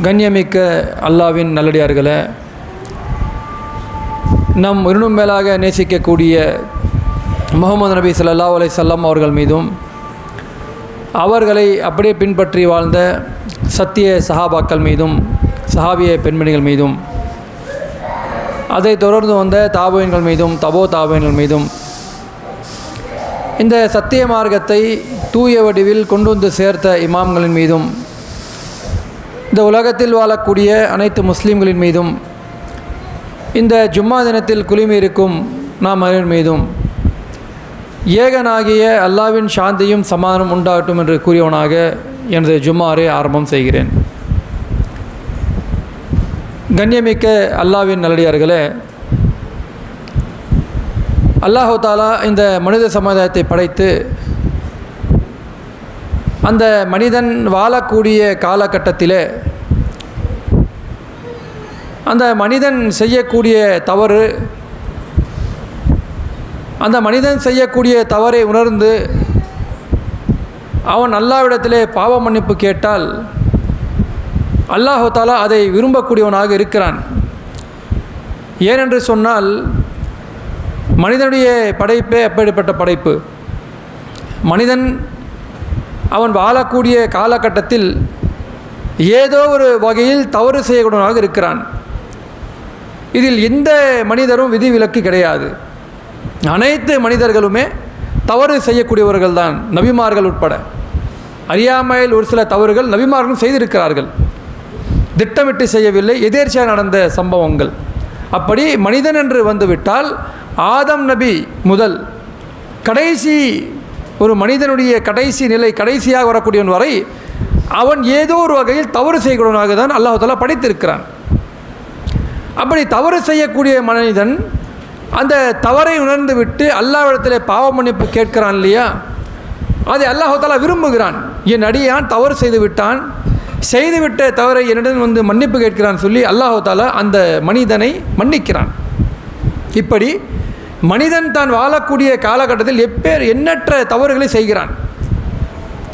கண்ணியமிக்க அல்லாவின் நல்லடியார்களை நம் இன்னும் மேலாக நேசிக்கக்கூடிய முகமது நபி சல்லா அலை சல்லாம் அவர்கள் மீதும் அவர்களை அப்படியே பின்பற்றி வாழ்ந்த சத்திய சஹாபாக்கள் மீதும் சஹாபிய பெண்மணிகள் மீதும் அதை தொடர்ந்து வந்த தாபோயின்கள் மீதும் தபோ தாபோயின்கள் மீதும் இந்த சத்திய மார்க்கத்தை தூய வடிவில் கொண்டு வந்து சேர்த்த இமாம்களின் மீதும் இந்த உலகத்தில் வாழக்கூடிய அனைத்து முஸ்லீம்களின் மீதும் இந்த ஜும்மா தினத்தில் குழுமி இருக்கும் நாம் அனைவர் மீதும் ஏகனாகிய அல்லாவின் சாந்தியும் சமாதானம் உண்டாகட்டும் என்று கூறியவனாக எனது ஜும்மாரை ஆரம்பம் செய்கிறேன். கண்ணியமிக்க அல்லாவின் நல்லடியார்களே அல்லாஹு தாலா இந்த மனித சமுதாயத்தை படைத்து அந்த மனிதன் வாழக்கூடிய காலகட்டத்தில் அந்த மனிதன் செய்யக்கூடிய தவறு அந்த மனிதன் செய்யக்கூடிய தவறை உணர்ந்து அவன் அல்லாவிடத்திலே பாவ மன்னிப்பு கேட்டால் அல்லாஹாலா அதை விரும்பக்கூடியவனாக இருக்கிறான். ஏனென்று சொன்னால் மனிதனுடைய படைப்பே அப்படிப்பட்ட படைப்பு. மனிதன் அவன் வாழக்கூடிய காலகட்டத்தில் ஏதோ ஒரு வகையில் தவறு செய்யக்கூடியவனாக இருக்கிறான். இதில் எந்த மனிதரும் விதிவிலக்கு கிடையாது. அனைத்து மனிதர்களுமே தவறு செய்யக்கூடியவர்கள் தான் நபிமார்கள் உட்பட. அறியாமையில் ஒரு சில தவறுகள் நபிமார்களும் செய்திருக்கிறார்கள். திட்டமிட்டு செய்யவில்லை எதேர்ச்சியாக நடந்த சம்பவங்கள். அப்படி மனிதன் என்று வந்துவிட்டால் ஆதம் நபி முதல் கடைசி ஒரு மனிதனுடைய கடைசி நிலை கடைசியாக வரக்கூடியவன் வரை அவன் ஏதோ ஒரு வகையில் தவறு செய்யக்கூடியவனாக தான் அல்லாஹாலா படைத்திருக்கிறான். அப்படி தவறு செய்யக்கூடிய மனிதன் அந்த தவறை உணர்ந்து விட்டு அல்லாவிடத்தில் பாவ மன்னிப்பு கேட்கிறான் இல்லையா? அதை அல்லாஹாலா விரும்புகிறான். என் அடியான் தவறு செய்து விட்டான். செய்துவிட்ட தவறை என்னிடம் வந்து மன்னிப்பு கேட்கிறான் சொல்லி அல்லாஹாலா அந்த மனிதனை மன்னிக்கிறான். இப்படி மனிதன் தான் வாழக்கூடிய காலகட்டத்தில் எப்பேர் எண்ணற்ற தவறுகளை செய்கிறான்.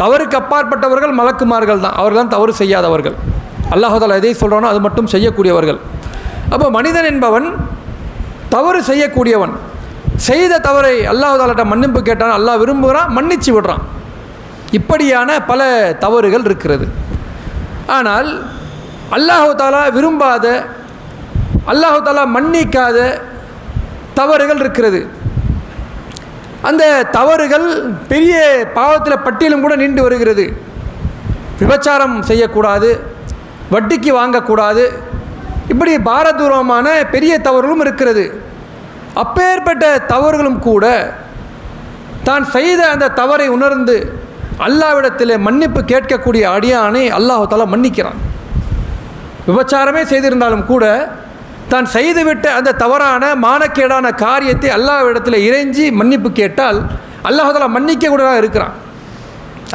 தவறுக்கு அப்பாற்பட்டவர்கள் மலக்குமார்கள் தான். அவர்கள் தான் தவறு செய்யாதவர்கள். அல்லாஹால எதை சொல்கிறானோ அது மட்டும் செய்யக்கூடியவர்கள். அப்போ மனிதன் என்பவன் தவறு செய்யக்கூடியவன். செய்த தவறை அல்லாஹாலாட்ட மன்னிப்பு கேட்டான். அல்லாஹ் விரும்புகிறான் மன்னிச்சு விடுறான். இப்படியான பல தவறுகள் இருக்கிறது. ஆனால் அல்லாஹு தாலா விரும்பாத அல்லாஹு தாலா மன்னிக்காத தவறுகள் இருக்கிறது. அந்த தவறுகள் பெரிய பாவத்தில் பட்டியலும் கூட நீண்டு வருகிறது. விபச்சாரம் செய்யக்கூடாது வட்டிக்கு வாங்கக்கூடாது. இப்படி பாரதூரமான பெரிய தவறுகளும் இருக்கிறது. அப்பேற்பட்ட தவறுகளும் கூட தான் செய்த அந்த தவறை உணர்ந்து அல்லாவிடத்தில் மன்னிப்பு கேட்கக்கூடிய அடியானை அல்லாஹால மன்னிக்கிறான். விபச்சாரமே செய்திருந்தாலும் கூட தான் செய்துவிட்ட அந்த தவறான மானக்கேடான காரியத்தை அல்லாவிடத்தில் இறைஞ்சி மன்னிப்பு கேட்டால் அல்லாஹால மன்னிக்க கூடதாக இருக்கிறான்.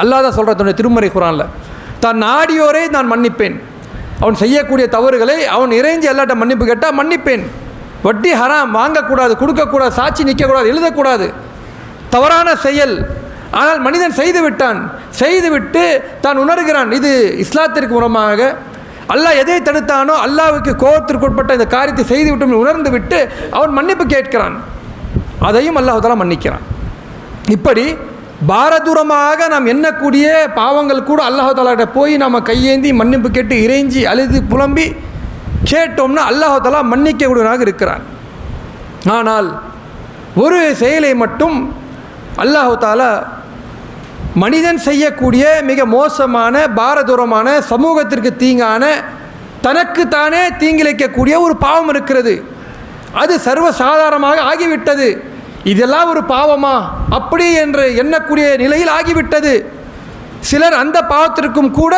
அல்லாஹ் தான் சொல்கிறான் தன்னுடைய திருமறை குரானில் தான் நாடியோரை நான் மன்னிப்பேன். அவன் செய்யக்கூடிய தவறுகளை அவன் இறைஞ்சி எல்லாட்ட மன்னிப்பு கேட்டால் மன்னிப்பேன். வட்டி ஹராம் வாங்கக்கூடாது கொடுக்கக்கூடாது சாட்சி நிற்கக்கூடாது எழுதக்கூடாது. தவறான செயல். ஆனால் மனிதன் செய்து விட்டான் செய்துவிட்டு தான் உணர்கிறான். இது இஸ்லாத்திற்கு மூலமாக அல்லாஹ் எதை தடுத்தானோ அல்லாவுக்கு கோபத்திற்கு உட்பட்ட இந்த காரியத்தை செய்துவிட்டு உணர்ந்து விட்டு அவன் மன்னிப்பு கேட்கிறான். அதையும் அல்லாஹால மன்னிக்கிறான். இப்படி பாரதூரமாக நாம் எண்ணக்கூடிய பாவங்கள் கூட அல்லாஹாலாட்ட போய் நாம் கையேந்தி மன்னிப்பு கேட்டு இறைஞ்சி அழுது புலம்பி கேட்டோம்னா அல்லாஹாலா மன்னிக்கக்கூடியவனாக இருக்கிறான். ஆனால் ஒரு செயலை மட்டும் அல்லாஹு தாலா மனிதன் செய்யக்கூடிய மிக மோசமான பாரதூரமான சமூகத்திற்கு தீங்கான தனக்கு தானே தீங்கிழைக்கக்கூடிய ஒரு பாவம் இருக்கிறது. அது சர்வ சாதாரணமாக ஆகிவிட்டது. இதெல்லாம் ஒரு பாவமா? அப்படி என்று எண்ணக்கூடிய நிலையில் ஆகிவிட்டது. சிலர் அந்த பாவத்திற்கும் கூட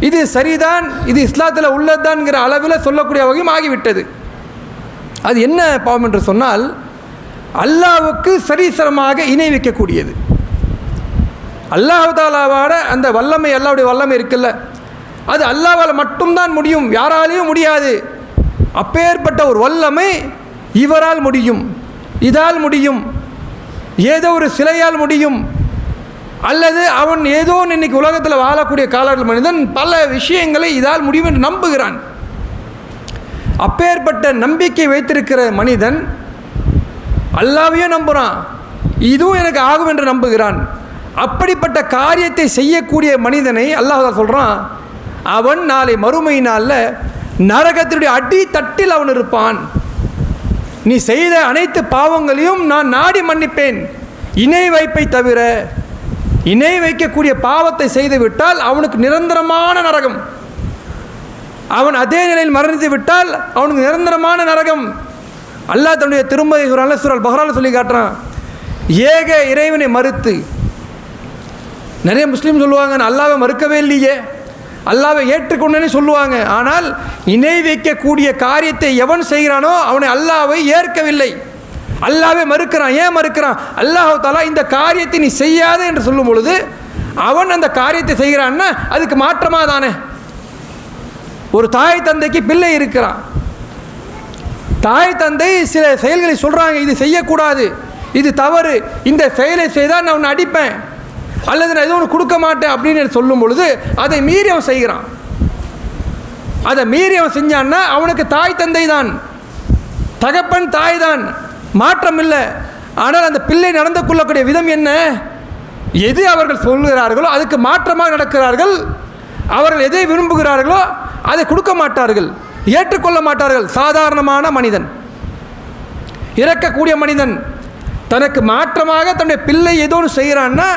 இது சரிதான் இது இஸ்லாத்தில் உள்ளதுதான்ங்கிற அளவில் சொல்லக்கூடிய வகையும் ஆகிவிட்டது. அது என்ன பாவம் என்று சொன்னால் அல்லாவுக்கு சரிசரமாக இணை வைக்கக்கூடியது. அல்லாஹாலாவோட அந்த வல்லமை அல்லாவுடைய வல்லமை இருக்குல்ல. அது அல்லாவால் மட்டும்தான் முடியும். யாராலையும் முடியாது. அப்பேற்பட்ட ஒரு வல்லமை இவரால் முடியும். இதால் முடியும். ஏதோ ஒரு சிலையால் முடியும். அல்லது அவன் ஏதோ இன்னைக்கு உலகத்தில் வாழக்கூடிய காலகட்ட மனிதன் பல விஷயங்களை இதால் முடியும் என்று நம்புகிறான். அப்பேற்பட்ட நம்பிக்கை வைத்திருக்கிற மனிதன் அல்லாவையும் நம்புகிறான் இதுவும் எனக்கு ஆகும் என்று நம்புகிறான். அப்படிப்பட்ட காரியத்தை செய்யக்கூடிய மனிதனை அல்லாஹ் சொல்கிறான் அவன் நாளை மறுமை நாளில் நரகத்தினுடைய அடி தட்டில் அவன் இருப்பான். நீ செய்த அனைத்து பாவங்களையும் நான் நாடி மன்னிப்பேன். இணை வைப்பை தவிர இணை வைக்கக்கூடிய பாவத்தை செய்துவிட்டால் அவனுக்கு நிரந்தரமான நரகம். அவன் அதே நிலையில் மரணித்து விட்டால் அவனுக்கு நிரந்தரமான நரகம். அல்லாஹ் தன்னுடைய திருமதி சுரல் பஹ்ரால் சொல்லி காட்டுறான் ஏக இறைவனை மறுத்து நிறைய முஸ்லீம் சொல்லுவாங்க நான் அல்லாவை மறுக்கவே இல்லையே. அல்லாவை ஏற்றுக்கொண்டேன்னு சொல்லுவாங்க. ஆனால் இணை வைக்கக்கூடிய காரியத்தை எவன் செய்கிறானோ அவனை அல்லாவை ஏற்கவில்லை. அல்லாவே மறுக்கிறான். ஏன் மறுக்கிறான்? அல்லாஹ் தாலா இந்த காரியத்தை நீ செய்யாத என்று சொல்லும் பொழுது அவன் அந்த காரியத்தை செய்கிறான்னா அதுக்கு மாற்றமாக தானே? ஒரு தாய் தந்தைக்கு பிள்ளை இருக்கிறான். தாய் தந்தை சில செயல்களை சொல்கிறாங்க இது செய்யக்கூடாது. இது தவறு. இந்த செயலை செய்தால் நான் உன்னை அடிப்பேன். அல்லது நான் எதுவும் ஒன்று கொடுக்க மாட்டேன் அப்படின்னு சொல்லும் பொழுது அதை மீறி அவன் செய்கிறான். அதை மீறி அவன் செஞ்சான்னா அவனுக்கு தாய் தந்தை தான் தகப்பன் தாய் தான் மாற்றம் இல்லை ஆனால் அந்த பிள்ளை நடந்து கொள்ளக்கூடிய விதம் என்ன? எது அவர்கள் சொல்கிறார்களோ அதுக்கு மாற்றமாக நடக்கிறார்கள். அவர்கள் எதை விரும்புகிறார்களோ அதை கொடுக்க மாட்டார்கள். ஏற்றுக்கொள்ள மாட்டார்கள். சாதாரணமான மனிதன். இறக்கக்கூடிய மனிதன். தனக்கு மாற்றமாக தன்னுடைய பிள்ளை ஏதோ ஒன்று செய்கிறான்னா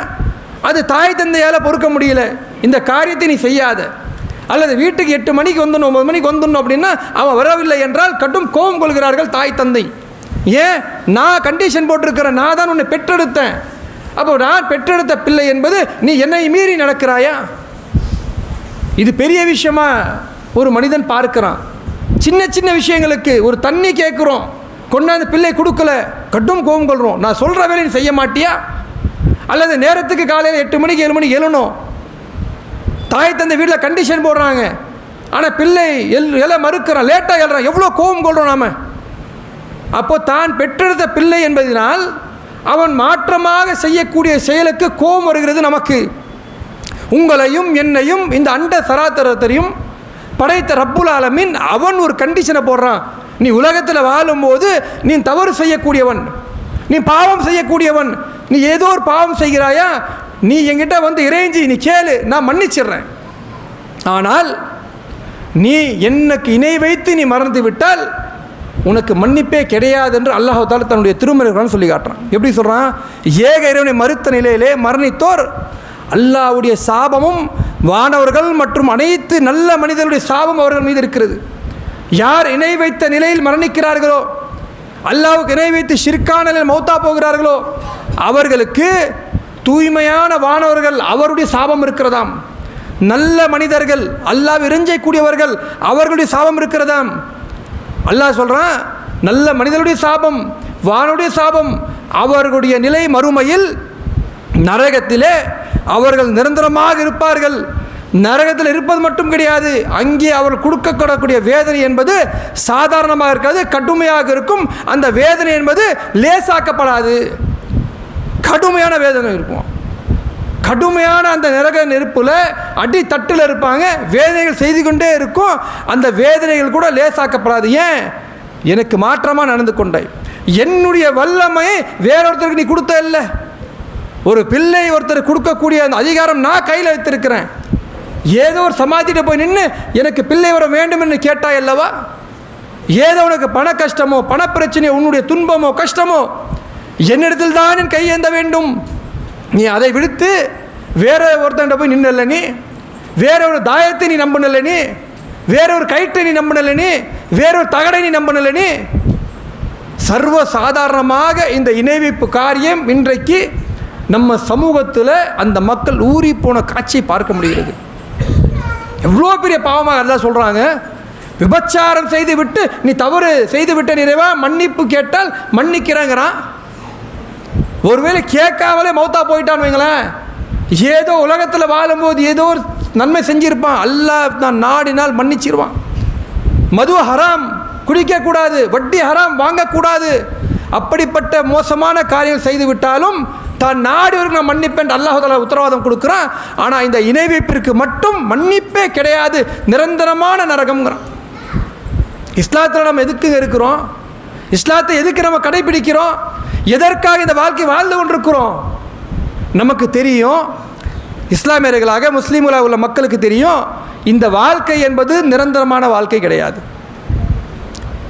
அது தாய் தந்தையால் பொறுக்க முடியல. இந்த காரியத்தை நீ செய்யாத. அல்லது வீட்டுக்கு எட்டு மணிக்கு வந்துடணும் ஒன்பது மணிக்கு வந்துடணும் அப்படின்னா அவன் வரவில்லை என்றால் கட்டும் கோபம் கொள்கிறார்கள் தாய் தந்தை. ஏன்? நான் கண்டிஷன் போட்டிருக்கிறேன் நான் தான் உன்னை பெற்றெடுத்தேன். அப்போ நான் பெற்றெடுத்த பிள்ளை என்பது நீ என்னை மீறி நடக்கிறாயா? இது பெரிய விஷயமா ஒரு மனிதன் பார்க்கிறான். சின்ன சின்ன விஷயங்களுக்கு ஒரு தண்ணி கேட்குறோம் கொண்டாந்து பிள்ளை கொடுக்கல கட்டும் கோபம் கொள்கிறோம். நான் சொல்கிற வேலையை நீ செய்ய மாட்டியா? அல்லது நேரத்துக்கு காலையில் எட்டு மணிக்கு ஏழு மணிக்கு எழுணும். தாய் தந்தை வீட்டில் கண்டிஷன் போடுறாங்க. ஆனால் பிள்ளை எல் எல மறுக்கிறான். லேட்டாக எழுறான். எவ்வளோ கோபம் கொள்கிறோம் நாம். அப்போது தான் பெற்றெடுத்த பிள்ளை என்பதனால் அவன் மாற்றமாக செய்யக்கூடிய செயலுக்கு கோபம் வருகிறது நமக்கு. உங்களையும் என்னையும் இந்த அண்ட சராத்தரத்தையும் படைத்த ரப்புல் ஆலமின் அவன் ஒரு கண்டிஷனை போடுறான். நீ உலகத்தில் வாழும்போது நீ தவறு செய்யக்கூடியவன். நீ பாவம் செய்யக்கூடியவன். நீ ஏதோ ஒரு பாவம் செய்கிறாயா? நீ என்கிட்ட வந்து இறைஞ்சி நீ கேளு நான் மன்னிச்சிடுறேன். ஆனால் நீ எனக்கு இணை வைத்து நீ மறந்து விட்டால் உனக்கு மன்னிப்பே கிடையாது என்று அல்லாஹால தன்னுடைய திருமறைகள் சொல்லி காட்டுறான். எப்படி சொல்கிறான் ஏக இறைவனை மறுத்த நிலையிலே மரணித்தோர் அல்லாஹ்வுடைய சாபமும் வானவர்கள் மற்றும் அனைத்து நல்ல மனிதர்களுடைய சாபம் அவர்கள் மீது இருக்கிறது. யார் இணை வைத்த நிலையில் மரணிக்கிறார்களோ அல்லாவுக்கு இணை வைத்து ஷிர்கான நிலையில் மௌத்தா போகிறார்களோ அவர்களுக்கு தூய்மையான வானவர்கள் அவருடைய சாபம் இருக்கிறதாம். நல்ல மனிதர்கள் அல்லாஹ் இறைஞ்சக்கூடியவர்கள் அவர்களுடைய சாபம் இருக்கிறதாம். அல்லாஹ் சொல்கிறான் நல்ல மனிதனுடைய சாபம் வானுடைய சாபம் அவர்களுடைய நிலை மறுமையில் நரகத்திலே அவர்கள் நிரந்தரமாக இருப்பார்கள். நரகத்தில் இருப்பது மட்டும் கிடையாது அங்கே அவர் கொடுக்கக்கூடக்கூடிய வேதனை என்பது சாதாரணமாக இருக்காது கடுமையாக இருக்கும். அந்த வேதனை என்பது லேசாக்கப்படாது. கடுமையான வேதனை இருக்கும். கடுமையான அந்த நரக நெருப்பில் அடி தட்டில் இருப்பாங்க. வேதனைகள் செய்து கொண்டே இருக்கும். அந்த வேதனைகள் கூட லேசாக்கப்படாது. ஏன்? எனக்கு மாற்றமாக நடந்து கொண்டேன். என்னுடைய வல்லமை வேறொருத்தருக்கு நீ கொடுத்த இல்லை. ஒரு பிள்ளை ஒருத்தர் கொடுக்கக்கூடிய அந்த அதிகாரம் நான் கையில் வைத்திருக்கிறேன். ஏதோ ஒரு சமாதிட்ட போய் நின்று எனக்கு பிள்ளை வர வேண்டும் என்று கேட்டாய் அல்லவா? ஏதோ உனக்கு பண கஷ்டமோ பண பிரச்சனையோ உன்னுடைய துன்பமோ கஷ்டமோ என்னிடத்தில் தான் என் கையேந்த வேண்டும். நீ அதை விடுத்து வேற ஒருத்தன்ட்ட போய் நின்னல நீ வேற ஒரு தாயத்தை நீ நம்பினல நீ வேற ஒரு கயிற்றை நீ நம்பினல நீ வேற ஒரு தகடை நீ நம்பினல நீ. சர்வ சாதாரணமாக இந்த இணைவிப்பு காரியம் இன்றைக்கு நம்ம சமூகத்தில் அந்த மக்கள் ஊறி போன காட்சியை பார்க்க முடிகிறது. எவ்வளோ பெரிய பாவமாக இருந்தால் சொல்கிறாங்க விபச்சாரம் செய்து விட்டு நீ தவறு செய்து விட்ட நிறைவா மன்னிப்பு கேட்டால் மன்னிக்கிறேங்கிறான். ஒருவேளை கேட்காமலே மௌத்தா போயிட்டான்னு வைங்களேன். ஏதோ உலகத்தில் வாழும்போது ஏதோ ஒரு நன்மை செஞ்சிருப்பான். அல்லாஹ் நான் நாடினால் மன்னிச்சிருவான். மது ஹராம் குடிக்கக்கூடாது வட்டி ஹராம் வாங்கக்கூடாது அப்படிப்பட்ட மோசமான காரியம் செய்து விட்டாலும் தான் நாடியவருக்கு நான் மன்னிப்பேன் அல்லாஹால உத்தரவாதம் கொடுக்குறான். ஆனால் இந்த இணை வைப்பிற்கு மட்டும் மன்னிப்பே கிடையாது. நிரந்தரமான நரகம்ங்கிறான். இஸ்லாத்தில் நம்ம எதுக்குங்க இருக்கிறோம்? இஸ்லாத்தை எதுக்கு நம்ம கடைபிடிக்கிறோம்? எதற்காக இந்த வாழ்க்கை வாழ்ந்து கொண்டிருக்கிறோம்? நமக்கு தெரியும் இஸ்லாமியர்களாக முஸ்லீம்களாக உள்ள மக்களுக்கு தெரியும் இந்த வாழ்க்கை என்பது நிரந்தரமான வாழ்க்கை கிடையாது.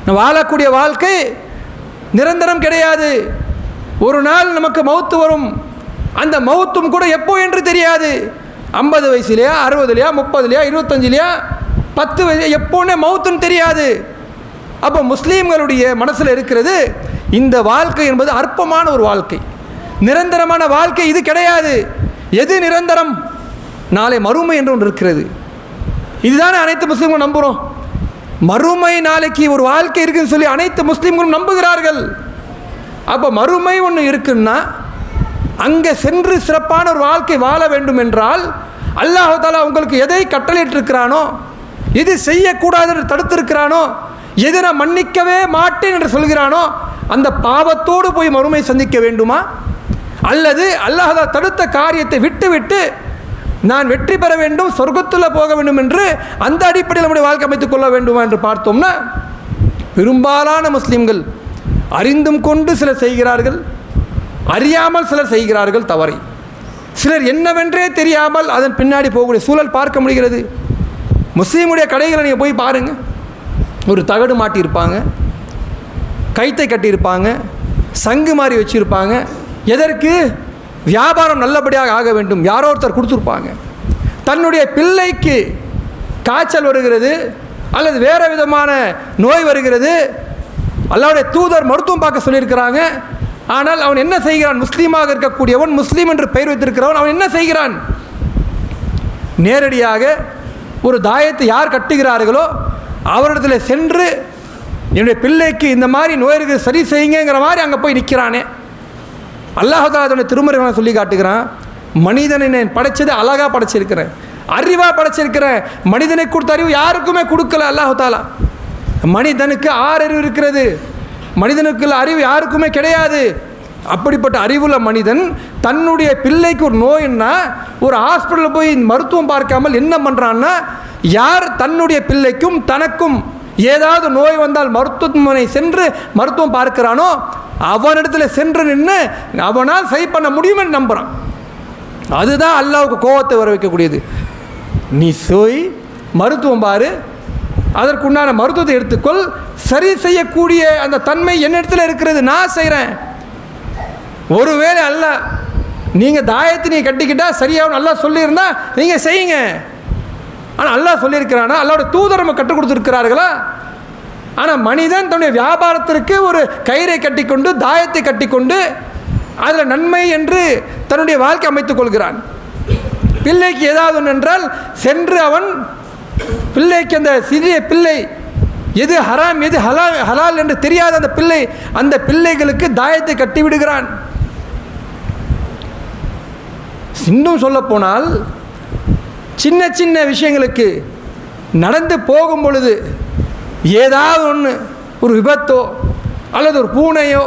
வாழக்கூடிய வாழ்க்கை நிரந்தரம் கிடையாது. ஒரு நாள் நமக்கு மௌத்து வரும். அந்த மௌத்தும் கூட எப்போ என்று தெரியாது. ஐம்பது வயசுலையா அறுபதுலையா முப்பதுலையா இருபத்தஞ்சிலையா பத்து வயசு எப்போன்னே மௌத்துன்னு தெரியாது. அப்போ முஸ்லீம்களுடைய மனசில் இருக்கிறது இந்த வாழ்க்கை என்பது அற்பமான ஒரு வாழ்க்கை. நிரந்தரமான வாழ்க்கை இது கிடையாது. எது நிரந்தரம்? நாளை மறுமை என்று ஒன்று இருக்கிறது. இதுதானே அனைத்து முஸ்லீம்களும் நம்புகிறோம் மறுமை நாளைக்கு ஒரு வாழ்க்கை இருக்குன்னு சொல்லி அனைத்து முஸ்லீம்களும் நம்புகிறார்கள். அப்போ மறுமை ஒன்று இருக்குன்னா அங்கே சென்று சிறப்பான ஒரு வாழ்க்கை வாழ வேண்டும் என்றால் அல்லாஹ் தாலா உங்களுக்கு எதை கட்டளையிட்டிருக்கிறானோ எது செய்யக்கூடாது என்று தடுத்திருக்கிறானோ எது நான் மன்னிக்கவே மாட்டேன் என்று சொல்கிறானோ அந்த பாவத்தோடு போய் மறுமை சந்திக்க வேண்டுமா? அல்லது அல்லாஹ் தடுத்த காரியத்தை விட்டுவிட்டு நான் வெற்றி பெற வேண்டும் சொர்க்கத்தில் போக வேண்டும் என்று அந்த அடிப்படையில் நம்முடைய வாழ்க்கை அமைத்துக் கொள்ள வேண்டுமா என்று பார்த்தோம்னா பெரும்பாலான முஸ்லீம்கள் அறிந்தும் கொண்டு சிலர் செய்கிறார்கள் அறியாமல் சிலர் செய்கிறார்கள் தவறை. சிலர் என்னவென்றே தெரியாமல் அதன் பின்னாடி போகக்கூடிய சூழல் பார்க்க முடிகிறது. முஸ்லீமுடைய கடைகளை நீங்கள் போய் பாருங்கள் ஒரு தகடு மாட்டியிருப்பாங்க. கைத்தை கட்டியிருப்பாங்க சங்கு மாதிரி வச்சுருப்பாங்க. எதற்கு? வியாபாரம் நல்லபடியாக ஆக வேண்டும். யாரோ ஒருத்தர் கொடுத்துருப்பாங்க. தன்னுடைய பிள்ளைக்கு காய்ச்சல் வருகிறது அல்லது வேறு விதமான நோய் வருகிறது. அல்லாவுடைய தூதர் மருத்துவம் பார்க்க சொல்லியிருக்கிறாங்க. ஆனால் அவன் என்ன செய்கிறான்? முஸ்லீமாக இருக்கக்கூடியவன் முஸ்லீம் என்று பெயர் வைத்திருக்கிறவன் அவன் என்ன செய்கிறான்? நேரடியாக ஒரு தாயத்தை யார் கட்டுகிறார்களோ அவரிடத்தில் சென்று என்னுடைய பிள்ளைக்கு இந்த மாதிரி நோய் சரி செய்யுங்கிற மாதிரி அங்கே போய் நிற்கிறானே அல்லாஹால அதனுடைய திருமறைகளை சொல்லி காட்டுகிறான். மனிதனை நான் படைச்சது அழகாக படைச்சிருக்கிறேன். அறிவாக படைச்சிருக்கிறேன். மனிதனை கொடுத்த அறிவு யாருக்குமே கொடுக்கல அல்லாஹாலா மனிதனுக்கு ஆறு அறிவு இருக்கிறது. மனிதனுக்குள்ள அறிவு யாருக்குமே கிடையாது. அப்படிப்பட்ட அறிவுள்ள மனிதன் தன்னுடைய பிள்ளைக்கு ஒரு நோயின்னா ஒரு ஹாஸ்பிட்டலில் போய் மருத்துவம் பார்க்காமல் என்ன பண்ணுறான்னா யார் தன்னுடைய பிள்ளைக்கும் தனக்கும் ஏதாவது நோய் வந்தால் மருத்துவமனை சென்று மருத்துவம் பார்க்கிறானோ அவனிடத்தில் சென்று நின்று அவனால் சரி பண்ண முடியும்னு நம்புகிறான் அதுதான் அல்லாவுக்கு கோபத்தை வர வைக்கக்கூடியது நீ போய் மருத்துவம் பாரு அதற்குண்டான மருத்துவத்தை எடுத்துக்கொள் சரி செய்யக்கூடிய அந்த தன்மை என்னிடத்தில் இருக்கிறது நான் செய்கிறேன் ஒருவேளை அல்ல நீங்கள் தாயத்தை நீங்கள் கட்டிக்கிட்டால் சரியாகும் நல்லா சொல்லியிருந்தா நீங்கள் செய்யுங்க. ஆனால் அல்லாஹ் சொல்லியிருக்கிறானா? அல்லாவோட தூதர் நம்ம கற்றுக் கொடுத்துருக்கிறார்களா? ஆனால் மனிதன் தன்னுடைய வியாபாரத்திற்கு ஒரு கயிறை கட்டிக்கொண்டு தாயத்தை கட்டிக்கொண்டு அதில் நன்மை என்று தன்னுடைய வாழ்க்கை அமைத்துக் கொள்கிறான். பிள்ளைக்கு ஏதாவது ஒன்று என்றால் சென்று அவன் பிள்ளைக்கு அந்த சிறிய பிள்ளை எது ஹராம் எது ஹலால் ஹலால் என்று தெரியாத அந்த பிள்ளை அந்த பிள்ளைகளுக்கு தாயத்தை கட்டி விடுகிறான். இன்னும் சொல்லப்போனால் சின்ன சின்ன விஷயங்களுக்கு நடந்து போகும் பொழுது ஏதாவது ஒன்று ஒரு விபத்தோ அல்லது ஒரு பூனையோ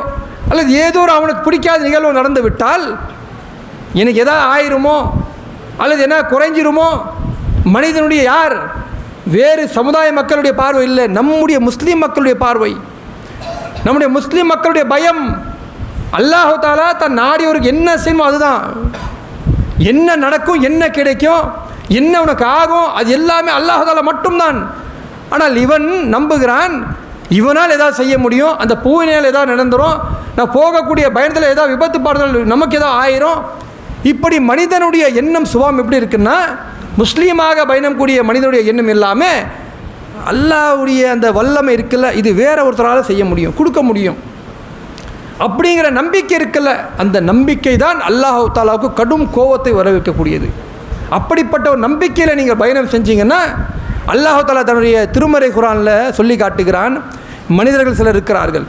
அல்லது ஏதோ ஒரு அவனுக்கு பிடிக்காத நிகழ்வு நடந்து விட்டால் எனக்கு எதாவது ஆயிருமோ அல்லது என்ன குறைஞ்சிருமோ மனிதனுடைய யார்? வேறு சமுதாய மக்களுடைய பார்வை இல்லை. நம்முடைய முஸ்லீம் மக்களுடைய பார்வை. நம்முடைய முஸ்லீம் மக்களுடைய பயம். அல்லாஹு தாலா தன் நாடியோருக்கு என்ன செய்யணுமோ அதுதான். என்ன நடக்கும் என்ன கிடைக்கும் என்ன உனக்கு ஆகும்? அது எல்லாமே அல்லாஹால மட்டும்தான். ஆனால் இவன் நம்புகிறான் இவனால் ஏதாவது செய்ய முடியும் அந்த பூவினால் ஏதாவது நடந்துடும் நான் போகக்கூடிய பயணத்தில் ஏதாவது விபத்து பாடுதல் நமக்கு ஏதாவது ஆயிரும். இப்படி மனிதனுடைய எண்ணம் சுபாவம் எப்படி இருக்குன்னா முஸ்லீமாக பயணம் கூடிய மனிதனுடைய எண்ணம் இல்லாமல் அல்லாவுடைய அந்த வல்லமை இருக்குல்ல இது வேற ஒருத்தரால் செய்ய முடியும் கொடுக்க முடியும். அப்படிங்கிற நம்பிக்கை இருக்குல்ல அந்த நம்பிக்கை தான் அல்லாஹு தாலாவுக்கு கடும் கோபத்தை வரவேற்கக்கூடியது. அப்படிப்பட்ட ஒரு நம்பிக்கையில் நீங்கள் பயணம் செஞ்சீங்கன்னா அல்லாஹாலா தன்னுடைய திருமறை குரானில் சொல்லி காட்டுகிறான் மனிதர்கள் சிலர் இருக்கிறார்கள்.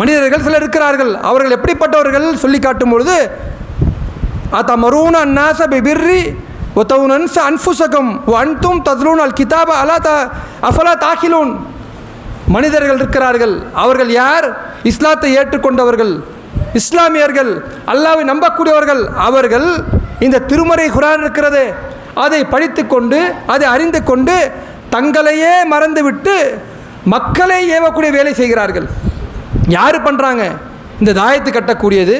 மனிதர்கள் சிலர் இருக்கிறார்கள். அவர்கள் எப்படிப்பட்டவர்கள் சொல்லி காட்டும் பொழுது அத்தமரூன அந்நாச பிபிர்ரி ஒத்தவுனன்ச அன்ஃபுசகம் அன்தும் தத்லூன் அல் கிதாப அலா த அஃபலா தாக்கிலூன் மனிதர்கள் இருக்கிறார்கள். அவர்கள் யார்? இஸ்லாத்தை ஏற்றுக்கொண்டவர்கள். இஸ்லாமியர்கள் அல்லாவை நம்பக்கூடியவர்கள் அவர்கள் இந்த திருமறை குரான் இருக்கிறது அதை படித்து கொண்டு அதை அறிந்து கொண்டு தங்களையே மறந்துவிட்டு மக்களை ஏவக்கூடிய வேலை செய்கிறார்கள். யார் பண்ணுறாங்க இந்த தாயத்து கட்டக்கூடியது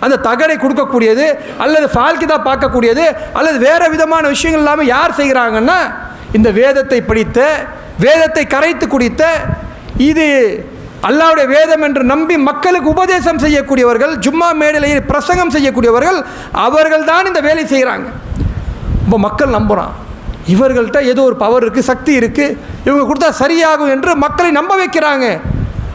அந்த தகடை கொடுக்கக்கூடியது அல்லது ஃபால்கிதா பார்க்கக்கூடியது அல்லது வேறு விதமான விஷயங்கள் இல்லாமல் யார் செய்கிறாங்கன்னா இந்த வேதத்தை படித்த வேதத்தை கரைத்து குடித்த இது அல்லாவுடைய வேதம் என்று நம்பி மக்களுக்கு உபதேசம் செய்யக்கூடியவர்கள் ஜும்மா மேடையில் பிரசங்கம் செய்யக்கூடியவர்கள் அவர்கள் தான் இந்த வேலை செய்கிறாங்க இப்போ மக்கள் நம்புகிறான் இவர்கள்ட்ட ஏதோ ஒரு பவர் இருக்குது சக்தி இருக்குது இவங்க கொடுத்தா சரியாகும் என்று மக்களை நம்ப வைக்கிறாங்க.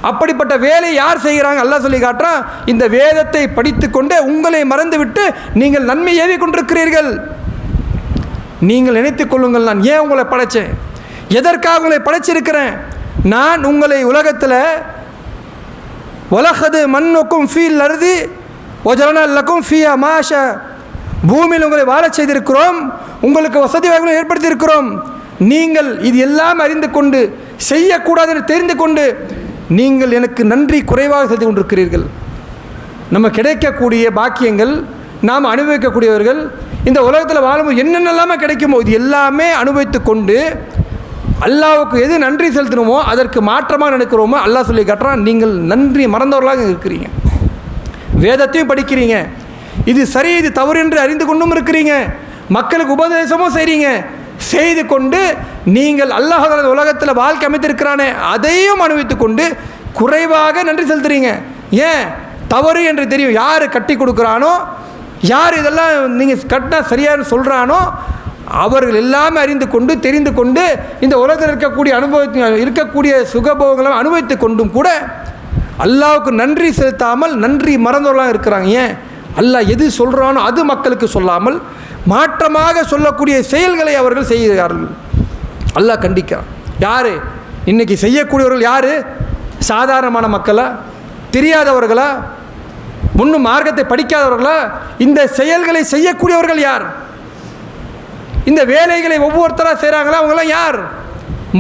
அப்படிப்பட்ட வேலை யார் செய்கிறாங்க? அல்லாஹ் சொல்லி காட்டுறான் இந்த வேதத்தை படித்து கொண்டே உங்களை மறந்துவிட்டு நீங்கள் நன்மை ஏவி கொண்டிருக்கிறீர்கள். நீங்கள் நினைத்துக் கொள்ளுங்கள் நான் ஏன் உங்களை படைத்தேன் எதற்காக உங்களை படைச்சிருக்கிறேன்? நான் உங்களை உலகத்தில் உலகது மண்ணுக்கும் ஃபீல் அருதி ஒஜலனல்லக்கும் ஃபீ மாஷ பூமியில் உங்களை வாழச் செய்திருக்கிறோம் உங்களுக்கு வசதி வாய்ப்புகளை ஏற்படுத்தியிருக்கிறோம். நீங்கள் இது எல்லாம் அறிந்து கொண்டு செய்யக்கூடாது என்று தெரிந்து கொண்டு நீங்கள் எனக்கு நன்றி குறைவாக செய்து கொண்டிருக்கிறீர்கள். நம்ம கிடைக்கக்கூடிய பாக்கியங்கள் நாம் அனுபவிக்கக்கூடியவர்கள் இந்த உலகத்தில் வாழும்போது என்னென்னலாமல் கிடைக்குமோ இது எல்லாமே அனுபவித்து கொண்டு அல்லாவுக்கு எது நன்றி செலுத்தணுமோ அதற்கு மாற்றமாக நினைக்கிறோமோ அல்லாஹ் சொல்லி காட்டுறான் நீங்கள் நன்றி மறந்தவர்களாக இருக்கிறீங்க. வேதத்தையும் படிக்கிறீங்க. இது சரி இது தவறு என்று அறிந்து கொண்டும் இருக்கிறீங்க. மக்களுக்கு உபதேசமும் செய்கிறீங்க செய்து கொண்டு நீங்கள் அல்லாஹ் உலகத்தில் வாழ்க்கை அமைத்திருக்கிறானே அதையும் அனுபவித்து கொண்டு குறைவாக நன்றி செலுத்துறீங்க. ஏன்? தவறு என்று தெரியும். யார் கட்டி கொடுக்குறானோ யார் இதெல்லாம் நீங்கள் கட்டினா சரியானு சொல்கிறானோ அவர்கள் எல்லாமே அறிந்து கொண்டு தெரிந்து கொண்டு இந்த உலகத்தில் இருக்கக்கூடிய அனுபவத்தை இருக்கக்கூடிய சுகபோகங்களை அனுபவித்து கொண்டும் கூட அல்லாவுக்கு நன்றி செலுத்தாமல் நன்றி மறந்தவர்களாக இருக்கிறாங்க. ஏன்? அல்லாஹ் எது சொல்கிறானோ அது மக்களுக்கு சொல்லாமல் மாற்றமாக சொல்லக்கூடிய செயல்களை அவர்கள் செய்கிறார்கள். அல்லாஹ் கண்டிக்கிறான். யார்? இன்னைக்கு செய்யக்கூடியவர்கள் யார்? சாதாரணமான மக்களா? தெரியாதவர்களா? முன்னும் மார்க்கத்தை படிக்காதவர்களா? இந்த செயல்களை செய்யக்கூடியவர்கள் யார்? இந்த வேலைகளை ஒவ்வொருத்தராக செய்கிறாங்களா அவங்களாம் யார்?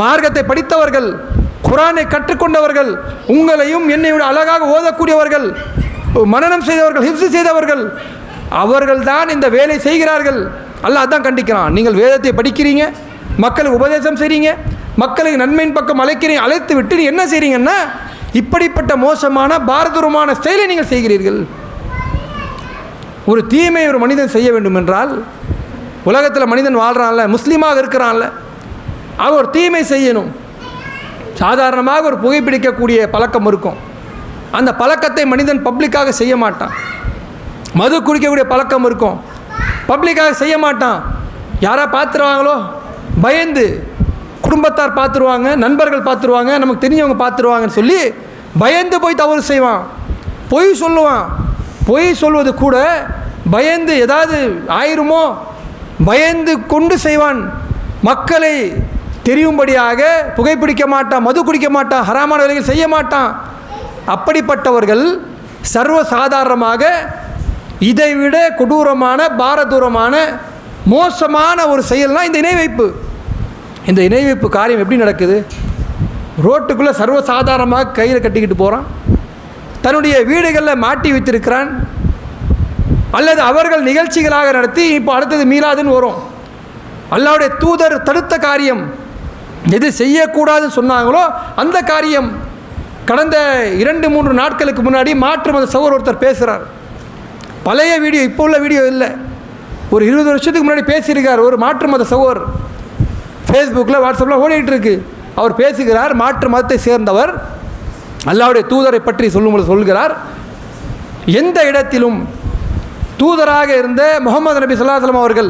மார்க்கத்தை படித்தவர்கள் குரானை கற்றுக்கொண்டவர்கள் உங்களையும் என்னை விட அழகாக ஓதக்கூடியவர்கள் மனநம் செய்தவர்கள் ஹிப்ஸு செய்தவர்கள் அவர்கள் தான் இந்த வேலை செய்கிறார்கள். அல்ல அதான் கண்டிக்கிறான். நீங்கள் வேதத்தை படிக்கிறீங்க மக்களுக்கு உபதேசம் செய்கிறீங்க மக்களுக்கு நன்மையின் பக்கம் அழைக்கிறீங்க அழைத்து விட்டு என்ன செய்கிறீங்கன்னா இப்படிப்பட்ட மோசமான பாரதூரமான செயலை நீங்கள் செய்கிறீர்கள். ஒரு தீமை ஒரு மனிதன் செய்ய வேண்டும் என்றால் உலகத்தில் மனிதன் வாழ்கிறான்ல முஸ்லீமாக இருக்கிறான்ல அவன் ஒரு தீமை செய்யணும். சாதாரணமாக ஒரு புகைப்பிடிக்கக்கூடிய பழக்கம் இருக்கும். அந்த பழக்கத்தை மனிதன் பப்ளிக்காக செய்ய மாட்டான். மது குடிக்கக்கூடிய பழக்கம் இருக்கும். பப்ளிக்காக செய்ய மாட்டான். யாராக பார்த்துருவாங்களோ? பயந்து குடும்பத்தார் பார்த்துருவாங்க நண்பர்கள் பார்த்துருவாங்க நமக்கு தெரிஞ்சவங்க பார்த்துருவாங்கன்னு சொல்லி பயந்து போய் தவறு செய்வான். பொய் சொல்லுவான். பொய் சொல்வது கூட பயந்து ஏதாவது ஆயிருமோ? பயந்து கொண்டு செய்வான். மக்களை தெரியும்படியாக புகைப்பிடிக்க மாட்டான் மது குடிக்க மாட்டான் ஹராமான வேலைகள் செய்ய மாட்டான். அப்படிப்பட்டவர்கள் சர்வ சாதாரணமாக இதைவிட கொடூரமான பாரதூரமான மோசமான ஒரு செயல்னால் இந்த இணை வைப்பு இந்த இணை வைப்பு காரியம் எப்படி நடக்குது? ரோட்டுக்குள்ளே சர்வசாதாரணமாக கையில் கட்டிக்கிட்டு போகிறான் தன்னுடைய வீடுகளில் மாட்டி வைத்திருக்கிறான். அல்லது அவர்கள் நிகழ்ச்சிகளாக நடத்தி இப்போ அடுத்தது மீளாதுன்னு வரும். அல்லாவுடைய தூதர் தடுத்த காரியம் எது செய்யக்கூடாதுன்னு சொன்னாங்களோ அந்த காரியம் கடந்த இரண்டு மூன்று நாட்களுக்கு முன்னாடி மாற்று மத சகோர் ஒருத்தர் பேசுகிறார் பழைய வீடியோ இப்போ உள்ள வீடியோ இல்லை. ஒரு இருபது வருஷத்துக்கு முன்னாடி பேசியிருக்கார் ஒரு மாற்று மத சகோர் ஃபேஸ்புக்கில் வாட்ஸ்அப்பில் ஓடிக்கிட்டு இருக்கு. அவர் பேசுகிறார் மாற்று மதத்தை சேர்ந்தவர். அல்லாவுடைய தூதரை பற்றி சொல்லும்போது சொல்கிறார் எந்த இடத்திலும் தூதராக இருந்த முகமது நபி சொல்லாசலம் அவர்கள்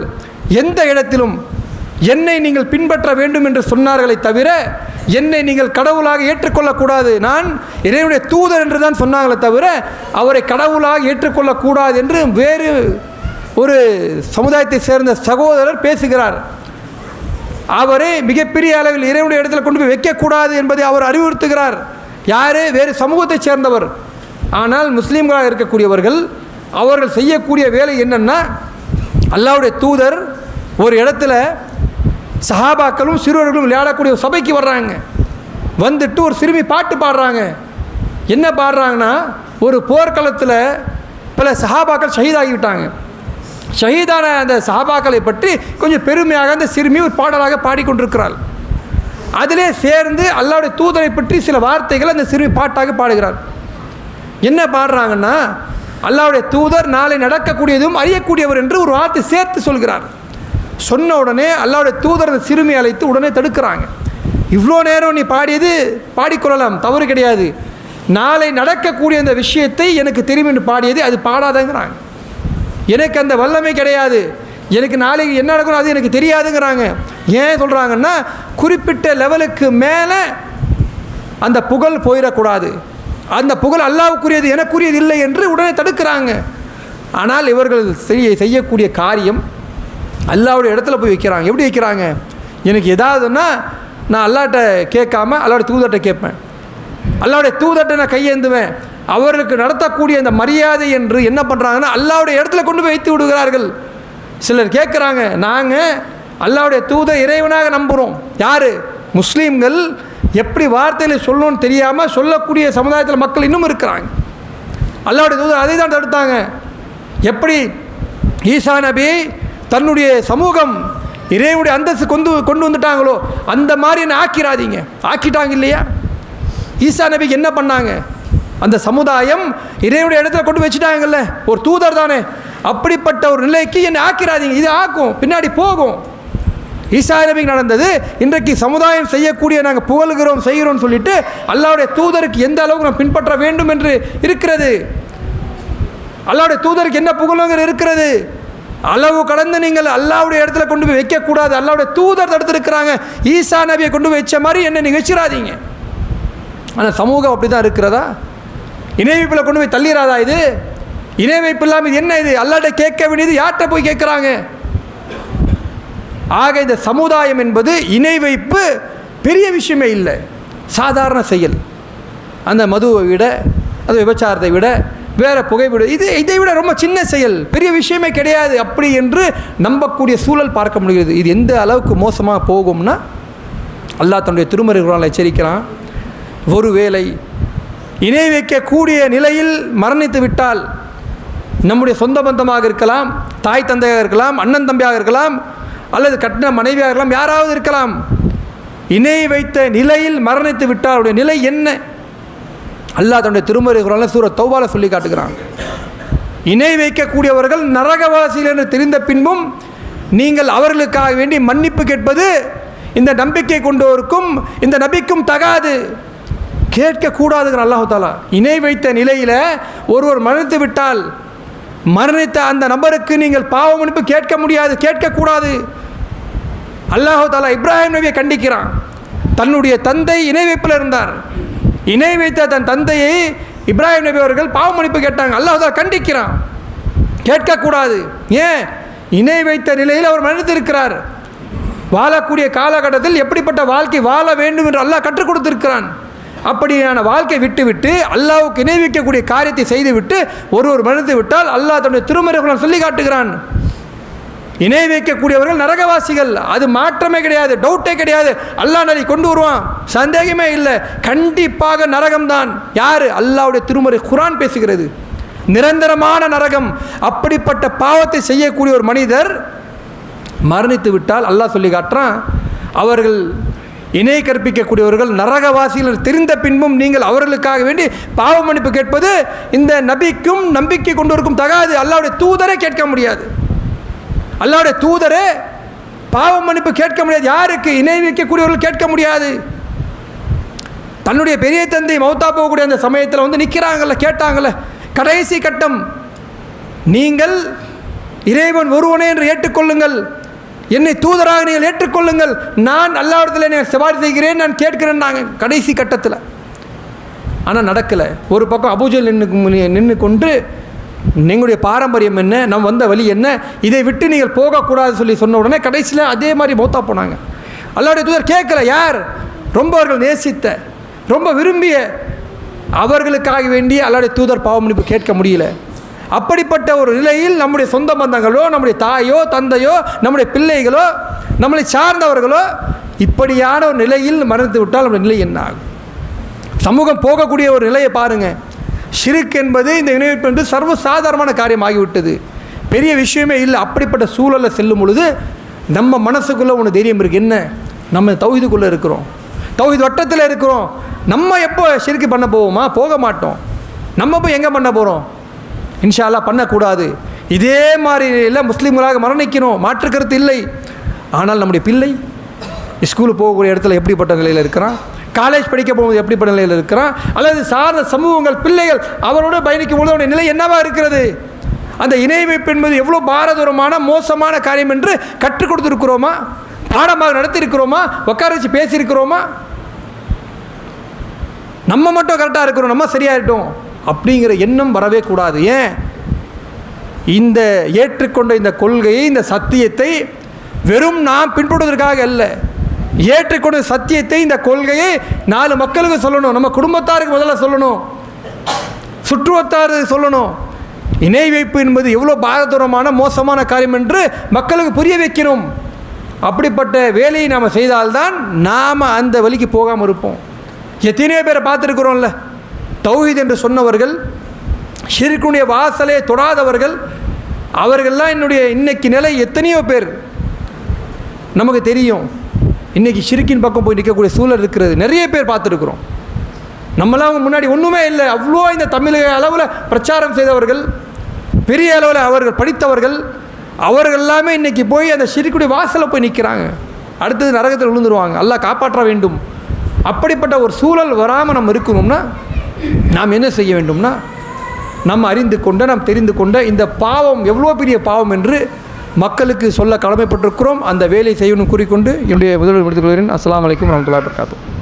எந்த இடத்திலும் என்னை நீங்கள் பின்பற்ற வேண்டும் என்று சொன்னார்களை தவிர என்னை நீங்கள் கடவுளாக ஏற்றுக்கொள்ளக்கூடாது. நான் இறைவனுடைய தூதர் என்று தான் சொன்னாங்களே தவிர அவரை கடவுளாக ஏற்றுக்கொள்ளக்கூடாது என்று வேறு ஒரு சமுதாயத்தை சேர்ந்த சகோதரர் பேசுகிறார். அவரை மிகப்பெரிய அளவில் இறைவனுடைய இடத்துல கொண்டு போய் வைக்கக்கூடாது என்பதை அவர் அறிவுறுத்துகிறார். யார்? வேறு சமூகத்தைச் சேர்ந்தவர். ஆனால் முஸ்லீம்களாக இருக்கக்கூடியவர்கள் அவர்கள் செய்யக்கூடிய வேலை என்னென்னா அல்லாவுடைய தூதர் ஒரு இடத்துல சஹாபாக்களும் சிறுவர்களும் விளையாடக்கூடிய சபைக்கு வர்றாங்க. வந்துட்டு ஒரு சிறுமி பாட்டு பாடுறாங்க. என்ன பாடுறாங்கன்னா ஒரு போர்க்களத்தில் பல சஹாபாக்கள் ஷஹீதாகிவிட்டாங்க. ஷஹீதான அந்த சஹாபாக்களை பற்றி கொஞ்சம் பெருமையாக அந்த சிறுமி ஒரு பாடலாக பாடிக்கொண்டிருக்கிறாள். அதிலே சேர்ந்து அல்லாவுடைய தூதரை பற்றி சில வார்த்தைகள் அந்த சிறுமி பாட்டாக பாடுகிறார் என்ன பாடுறாங்கன்னா அல்லாவுடைய தூதர் நாளை நடக்கக்கூடியதும் அறியக்கூடியவர் என்று ஒரு வார்த்தை சேர்த்து சொல்கிறார். சொன்ன உடனே அல்லாவுடைய தூதர் அந்த சிறுமி அழைத்து உடனே தடுக்கிறாங்க. இவ்வளோ நேரம் நீ பாடியது பாடிக்கொள்ளலாம் தவறு கிடையாது. நாளை நடக்கக்கூடிய அந்த விஷயத்தை எனக்கு தெரியும் என்று பாடியது அது பாடாதங்கிறாங்க. எனக்கு அந்த வல்லமை கிடையாது. எனக்கு நாளைக்கு என்ன நடக்கணும் அது எனக்கு தெரியாதுங்கிறாங்க. ஏன் சொல்கிறாங்கன்னா குறிப்பிட்ட லெவலுக்கு மேலே அந்த புகழ் போயிடக்கூடாது. அந்த புகழ் அல்லாவுக்குரியது எனக்குரியது இல்லை என்று உடனே தடுக்கிறாங்க. ஆனால் இவர்கள் செய்ய செய்யக்கூடிய காரியம் அல்லாவுடைய இடத்துல போய் வைக்கிறாங்க. எப்படி வைக்கிறாங்க? எனக்கு எதாவதுன்னா நான் அல்லாட்ட கேட்காம அல்லாவுடைய தூதர்கிட்ட கேட்பேன். அல்லாவுடைய தூதர்கிட்ட நான் கையேந்துவேன். அவர்களுக்கு நடத்தக்கூடிய அந்த மரியாதை என்று என்ன பண்ணுறாங்கன்னா அல்லாவுடைய இடத்துல கொண்டு போய் வைத்து விடுகிறார்கள். சிலர் கேட்குறாங்க நாங்கள் அல்லாவுடைய தூத இறைவனாக நம்புகிறோம் யார்? முஸ்லீம்கள் எப்படி வார்த்தையில் சொல்லணும்னு தெரியாமல் சொல்லக்கூடிய சமுதாயத்தில் மக்கள் இன்னும் இருக்கிறாங்க. அல்லாவுடைய தூதர் அதை தான் தடுத்தாங்க. எப்படி ஈசா நபி தன்னுடைய சமூகம் இறைவனுடைய அந்தஸ்து கொண்டு கொண்டு வந்துட்டாங்களோ அந்த மாதிரி என்ன ஆக்கிராதீங்க. ஆக்கிட்டாங்க இல்லையா? ஈசா நபிக்கு என்ன பண்ணாங்க? அந்த சமுதாயம் இறைவனுடைய இடத்துல கொண்டு வச்சுட்டாங்கல்ல. ஒரு தூதர் தானே. அப்படிப்பட்ட ஒரு நிலைக்கு என்னை ஆக்கிராதீங்க. இது ஆக்கும் பின்னாடி போகும். ஈசா நபிக்கு நடந்தது. இன்றைக்கு சமுதாயம் செய்யக்கூடிய நாங்கள் புகழ்கிறோம் செய்கிறோம் சொல்லிட்டு அல்லாவுடைய தூதருக்கு எந்த அளவுக்கு நாம் பின்பற்ற வேண்டும் என்று இருக்கிறது? அல்லாவுடைய தூதருக்கு என்ன புகழுங்கிற இருக்கிறது? அளவு கடந்து நீங்கள் அல்லாவுடைய இடத்துல கொண்டு போய் வைக்கக்கூடாது. அல்லாவுடைய தூதர் தடுத்திருக்கிறாங்க. ஈசா நபியை கொண்டு போய் வச்ச மாதிரி என்ன நீங்கள் வச்சிடாதீங்க ஆனால் சமூகம் அப்படி தான் இருக்கிறதா? இணைவைப்பில் கொண்டு போய் தள்ளிடாதா இது? இணைவைப்பு இல்லாமல் இது என்ன இது? அல்லாட்ட கேட்க வேண்டியது யார்கிட்ட போய் கேட்குறாங்க? ஆக இந்த சமுதாயம் என்பது இணை வைப்பு பெரிய விஷயமே இல்லை. சாதாரண செயல். அந்த மதுவை விட அது விபச்சாரத்தை விட வேறு புகைப்படம் இது இதை விட ரொம்ப சின்ன செயல். பெரிய விஷயமே கிடையாது அப்படி என்று நம்பக்கூடிய சூழல் பார்க்க முடிகிறது. இது எந்த அளவுக்கு மோசமாக போகும்னா அல்லாஹ் தன்னுடைய திருமறைகளால் எச்சரிக்கிறான் ஒருவேளை இணை வைக்கக்கூடிய நிலையில் மரணித்து விட்டால் நம்முடைய சொந்த பந்தமாக இருக்கலாம் தாய் தந்தையாக இருக்கலாம் அண்ணன் தம்பியாக இருக்கலாம் அல்லது கட்டின மனைவியாக இருக்கலாம் யாராவது இருக்கலாம். இணை வைத்த நிலையில் மரணித்து விட்டால் அவருடைய நிலை என்ன? அல்லாஹ் தன்னுடைய திருமறை குரலில் சூர தௌபால சொல்லி காட்டுகிறான். இணை வைக்கக்கூடியவர்கள் நரகவாசிகள் என்று தெரிந்த பின்பும் நீங்கள் அவர்களுக்காக வேண்டி மன்னிப்பு கேட்பது இந்த நம்பிக்கை கொண்டோருக்கும் இந்த நபிக்கும் தகாது. கேட்கக்கூடாதுங்கிற அல்லாஹாலா இணை வைத்த நிலையில் ஒருவர் மரணித்து விட்டால் மரணித்த அந்த நபருக்கு நீங்கள் பாவ மன்னிப்பு கேட்க முடியாது கேட்கக்கூடாது. அல்லாஹு தாலா இப்ராஹிம் நபியை கண்டிக்கிறான். தன்னுடைய தந்தை இணை வைப்பில் இருந்தார். இணை வைத்த தன் தந்தையை இப்ராஹிம் நபி அவர்கள் பாவ மன்னிப்பு கேட்டாங்க. அல்லாஹ் தாலா கண்டிக்கிறான். கேட்கக்கூடாது. ஏன்? இணை வைத்த நிலையில் அவர் மரணித்திருக்கிறார் வாழக்கூடிய காலகட்டத்தில் எப்படிப்பட்ட வாழ்க்கை வாழ வேண்டும் என்று அல்லாஹ் கற்றுக் கொடுத்திருக்கிறான். அப்படியான வாழ்க்கை விட்டுவிட்டு அல்லாவுக்கு இணைவிக்கக்கூடிய காரியத்தை செய்துவிட்டு ஒருவர் மறந்து விட்டால் அல்லாஹ் தன்னுடைய திருமறைகளை சொல்லி காட்டுகிறான். இணை வைக்கக்கூடியவர்கள் நரகவாசிகள். அது மாற்றமே கிடையாது டவுட்டே கிடையாது. அல்லாஹ் நதி கொண்டு வருவான். சந்தேகமே இல்லை. கண்டிப்பாக நரகம்தான். யார்? அல்லாவுடைய திருமறை குரான் பேசுகிறது. நிரந்தரமான நரகம். அப்படிப்பட்ட பாவத்தை செய்யக்கூடிய ஒரு மனிதர் மரணித்து விட்டால் அல்லாஹ் சொல்லி காட்டுறான். அவர்கள் இணை கற்பிக்கக்கூடியவர்கள் நரகவாசிகள் தெரிந்த பின்பும் நீங்கள் அவர்களுக்காக வேண்டி பாவ மன்னிப்பு கேட்பது இந்த நபிக்கும் நம்பிக்கை கொண்டோருக்கும் தகாது. அல்லாவுடைய தூதரே கேட்க முடியாது. அல்லாவுடைய தூதரே பாவ மன்னிப்பு கேட்க முடியாது. யாருக்கு இணை வைக்கக்கூடியவர்கள் கேட்க முடியாது. தன்னுடைய பெரிய தந்தை மௌத்தா போகக்கூடிய அந்த சமயத்தில் வந்து நிற்கிறாங்கல்ல கேட்டாங்கல்ல கடைசி கட்டம் நீங்கள் இறைவன் ஒருவனே என்று ஏற்றுக்கொள்ளுங்கள். என்னை தூதராக நீங்கள் ஏற்றுக்கொள்ளுங்கள். நான் அல்லாவிடத்தில் என்னை சவாரி செய்கிறேன். நான் கேட்கிறேன் நாங்கள் கடைசி கட்டத்தில். ஆனால் நடக்கலை. ஒரு பக்கம் அபூஜல் நின்று நின்று கொண்டு எங்களுடைய பாரம்பரியம் என்ன? நம்ம வந்த வழி என்ன? இதை விட்டு நீங்கள் போகக்கூடாது சொல்லி சொன்ன உடனே கடைசியில் அதே மாதிரி மௌத்தா போனாங்க. அல்லாவுடைய தூதர் கேட்கல யார்? ரொம்ப அவர்கள் நேசித்த ரொம்ப விரும்பிய அவர்களுக்காக வேண்டி அல்லாவுடைய தூதர் பாவ கேட்க முடியல. அப்படிப்பட்ட ஒரு நிலையில் நம்முடைய சொந்த பந்தங்களோ நம்முடைய தாயோ தந்தையோ நம்முடைய பிள்ளைகளோ நம்மளை சார்ந்தவர்களோ இப்படியான ஒரு நிலையில் மறந்து விட்டால் நம்முடைய நிலை என்ன ஆகும்? சமூகம் போகக்கூடிய ஒரு நிலையை பாருங்கள் ஷிருக் என்பது இந்த இணைப்பு என்று சர்வசாதாரணமான காரியம் ஆகிவிட்டது பெரிய விஷயமே இல்லை. அப்படிப்பட்ட சூழலில் செல்லும் பொழுது நம்ம மனசுக்குள்ளே ஒன்று தைரியம் இருக்குது என்ன? நம்ம தௌஹிதுக்குள்ளே இருக்கிறோம். தௌஹித் வட்டத்தில் இருக்கிறோம். நம்ம எப்போ ஷிருக்கு பண்ண போவோமா? போக மாட்டோம். நம்ம போய் எங்கே பண்ண போகிறோம் இன்ஷால்லா பண்ணக்கூடாது. இதே மாதிரி எல்லாம் முஸ்லீம்களாக மரணிக்கணும். மாற்று கருத்து இல்லை. ஆனால் நம்முடைய பிள்ளை ஸ்கூலுக்கு போகக்கூடிய இடத்துல எப்படிப்பட்ட நிலையில் இருக்கிறான்? காலேஜ் படிக்க போகும்போது எப்படிப்பட்ட நிலையில் இருக்கிறான்? அல்லது சார்ந்த சமூகங்கள் பிள்ளைகள் அவரோடு பயணிக்கும் பொழுது அவனுடைய நிலை என்னவா இருக்கிறது? அந்த இணையமைப்பு என்பது எவ்வளோ பாரதூரமான மோசமான காரியம் என்று கற்றுக் கொடுத்துருக்கிறோமா? பாடமாக நடத்தியிருக்கிறோமா? உட்கார வச்சு பேசியிருக்கிறோமா? நம்ம மட்டும் கரெக்டாக இருக்கிறோம். நம்ம சரியாயிட்டோம். அப்படிங்கிற எண்ணம் வரவே கூடாது. ஏன்? இந்த ஏற்றுக்கொண்ட இந்த கொள்கையை இந்த சத்தியத்தை வெறும் நாம் பின்பற்றுவதற்காக அல்ல. ஏற்றுக்கொண்ட சத்தியத்தை இந்த கொள்கையை நாலு மக்களுக்கு சொல்லணும். நம்ம குடும்பத்தாருக்கு முதல்ல சொல்லணும். சுற்றுவத்தாரு சொல்லணும். இணை வைப்பு என்பது எவ்வளோ பாரதூரமான மோசமான காரியம் என்று மக்களுக்கு புரிய வைக்கணும். அப்படிப்பட்ட வேலையை நாம் செய்தால்தான் நாம் அந்த வழிக்கு போகாமல் இருப்போம். எத்தனையோ பேரை பார்த்துருக்குறோம்ல. தௌஹீத் என்று சொன்னவர்கள் ஷிர்குடைய வாசலே தொடாதவர்கள் அவர்கள்லாம் என்னுடைய இன்னைக்கு நிலை எத்தனையோ பேர். நமக்கு தெரியும் இன்றைக்கி ஷிருக்கின் பக்கம் போய் நிற்கக்கூடிய சூழல் இருக்கிறது. நிறைய பேர் பார்த்துருக்குறோம். நம்மளாம் அவங்க முன்னாடி ஒன்றுமே இல்லை. அவ்வளோ இந்த தமிழக அளவில் பிரச்சாரம் செய்தவர்கள் பெரிய அளவில் அவர்கள் படித்தவர்கள் அவர்கள் எல்லாமே இன்றைக்கி போய் அந்த சிறுக்குடி வாசலில் போய் நிற்கிறாங்க அடுத்தது நரகத்தில் விழுந்துருவாங்க. எல்லாம் காப்பாற்ற வேண்டும். அப்படிப்பட்ட ஒரு சூழல் வராமல் நம்ம இருக்கணும்னா நாம் என்ன செய்ய வேண்டும்னா நாம் அறிந்து கொண்ட நாம் தெரிந்து கொண்ட இந்த பாவம் எவ்வளோ பெரிய பாவம் என்று மக்களுக்கு சொல்ல கடமைப்பட்டிருக்கிறோம். அந்த வேலை செய்யணும் கூறிக்கொண்டு என்னுடைய முதல்வர் முடித்துக் கொள்கிறேன் அஸ்லாம் வலைக்கம் வரமத்துல்லாஹி வபரகாத்துஹு.